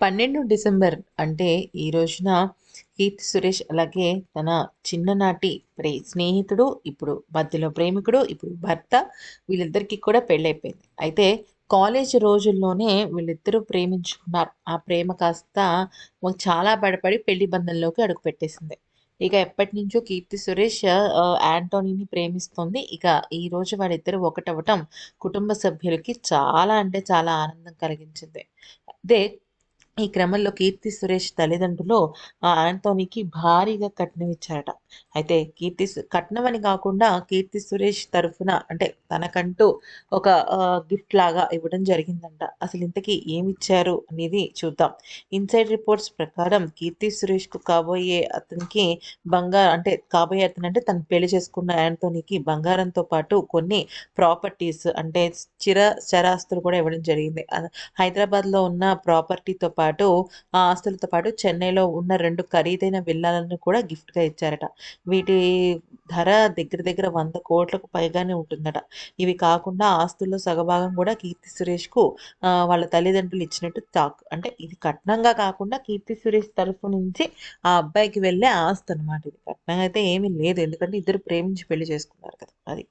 పన్నెండు డిసెంబర్ అంటే ఈ రోజున కీర్తి సురేష్ అలాగే తన చిన్ననాటి ప్రే స్నేహితుడు ఇప్పుడు మధ్యలో ప్రేమికుడు ఇప్పుడు భర్త వీళ్ళిద్దరికీ కూడా పెళ్ళైపోయింది. అయితే కాలేజ్ రోజుల్లోనే వీళ్ళిద్దరూ ప్రేమించుకున్నారు. ఆ ప్రేమ కాస్త చాలా బడపడి పెళ్ళి బంధంలోకి అడుగుపెట్టేసింది ఇక ఎప్పటి నుంచో కీర్తి సురేష్ యాంటోనీని ప్రేమిస్తుంది. ఇక ఈ రోజు వాళ్ళిద్దరూ ఒకటవటం కుటుంబ సభ్యులకి చాలా అంటే చాలా ఆనందం కలిగించింది. అదే ఈ క్రమంలో కీర్తి సురేష్ తల్లిదండ్రులు ఆ యాంటోనీకి భారీగా కట్నం ఇచ్చారట. అయితే కీర్తి కట్నం అని కాకుండా కీర్తి సురేష్ తరఫున అంటే తనకంటూ ఒక గిఫ్ట్ లాగా ఇవ్వడం జరిగిందంట. అసలు ఇంతకీ ఏమి ఇచ్చారు అనేది చూద్దాం. ఇన్సైడ్ రిపోర్ట్స్ ప్రకారం కీర్తి సురేష్కు కాబోయే అతనికి బంగారం అంటే కాబోయే అతను అంటే తను పెళ్ళి చేసుకున్న ఆంటోనీకి బంగారంతో పాటు కొన్ని ప్రాపర్టీస్ అంటే చిర చరాస్తులు కూడా ఇవ్వడం జరిగింది. హైదరాబాద్లో ఉన్న ప్రాపర్టీతో పాటు ఆ ఆస్తులతో పాటు చెన్నైలో ఉన్న రెండు ఖరీదైన విల్లాలను కూడా గిఫ్ట్గా ఇచ్చారట. వీటి ధర దగ్గర దగ్గర వంద కోట్లకు పైగానే ఉంటుందట. ఇవి కాకుండా ఆస్తుల్లో సగభాగం కూడా కీర్తి సురేష్కు వాళ్ళ తల్లిదండ్రులు ఇచ్చినట్టు తాక్ అంటే ఇది కట్నంగా కాకుండా కీర్తి సురేష్ తరఫు నుంచి ఆ అబ్బాయికి వెళ్ళే ఆస్తి అనమాట ఇది. కట్నం అయితే ఏమీ లేదు. ఎందుకంటే ఇద్దరు ప్రేమించి పెళ్ళి చేసుకున్నారు కదా అది.